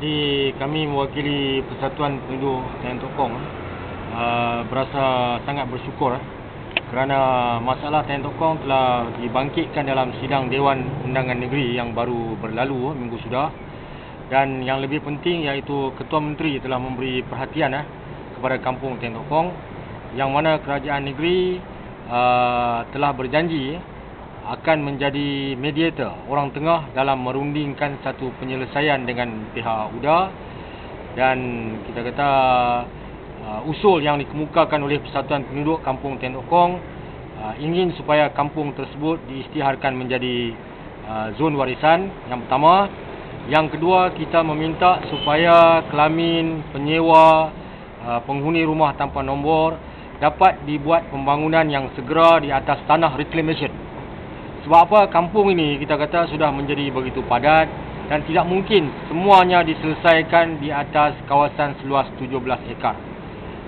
Jadi kami mewakili Persatuan Penduduk Tayan Tokong uh, berasa sangat bersyukur eh, kerana masalah Tayan Tokong telah dibangkitkan dalam sidang Dewan Undangan Negeri yang baru berlalu eh, minggu sudah. Dan yang lebih penting iaitu Ketua Menteri telah memberi perhatian eh, kepada kampung Tayan Tokong yang mana kerajaan negeri uh, telah berjanji eh, akan menjadi mediator. Orang tengah dalam merundingkan satu penyelesaian dengan pihak UDA dan kita kata uh, usul yang dikemukakan oleh Persatuan Penduduk Kampung Tendokong uh, ingin supaya kampung tersebut diisytiharkan menjadi uh, zon warisan yang pertama. Yang kedua kita meminta supaya kelamin penyewa uh, penghuni rumah tanpa nombor dapat dibuat pembangunan yang segera di atas tanah reclamation sebab apa kampung ini kita kata sudah menjadi begitu padat dan tidak mungkin semuanya diselesaikan di atas kawasan seluas 17 ekar.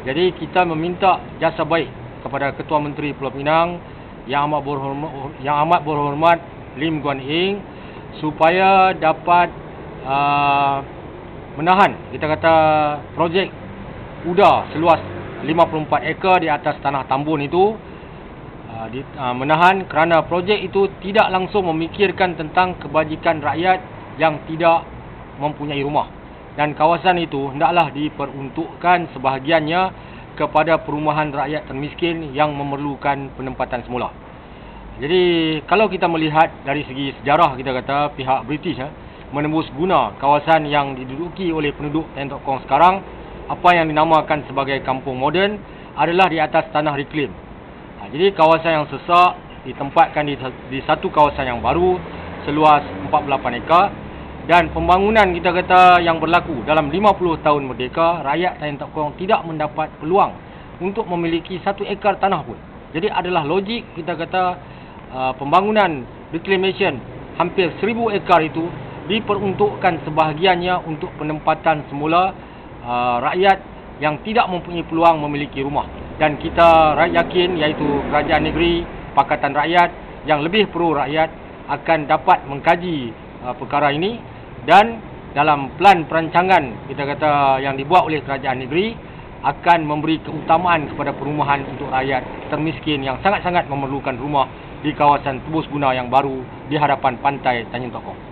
Jadi kita meminta jasa baik kepada Ketua Menteri Pulau Pinang yang amat berhormat, yang amat berhormat Lim Guan Eng supaya dapat uh, menahan kita kata projek UDA seluas 54 ekar di atas tanah tambun itu menahan kerana projek itu tidak langsung memikirkan tentang kebajikan rakyat yang tidak mempunyai rumah dan kawasan itu hendaklah diperuntukkan sebahagiannya kepada perumahan rakyat termiskin yang memerlukan penempatan semula. Jadi kalau kita melihat dari segi sejarah kita kata pihak British eh, menembus guna kawasan yang diduduki oleh penduduk Tentok Kong sekarang apa yang dinamakan sebagai kampung moden adalah di atas tanah reclaim Ha, jadi kawasan yang sesak ditempatkan di, di satu kawasan yang baru seluas 48 ekar dan pembangunan kita kata yang berlaku dalam 50 tahun merdeka rakyat Tayan Tokong tidak mendapat peluang untuk memiliki satu ekar tanah pun. Jadi adalah logik kita kata uh, pembangunan reclamation hampir 1000 ekar itu diperuntukkan sebahagiannya untuk penempatan semula uh, rakyat yang tidak mempunyai peluang memiliki rumah dan kita yakin iaitu kerajaan negeri Pakatan Rakyat yang lebih pro rakyat akan dapat mengkaji uh, perkara ini dan dalam plan perancangan kita kata yang dibuat oleh kerajaan negeri akan memberi keutamaan kepada perumahan untuk rakyat termiskin yang sangat-sangat memerlukan rumah di kawasan tebus guna yang baru di hadapan pantai Tanjung Tokong.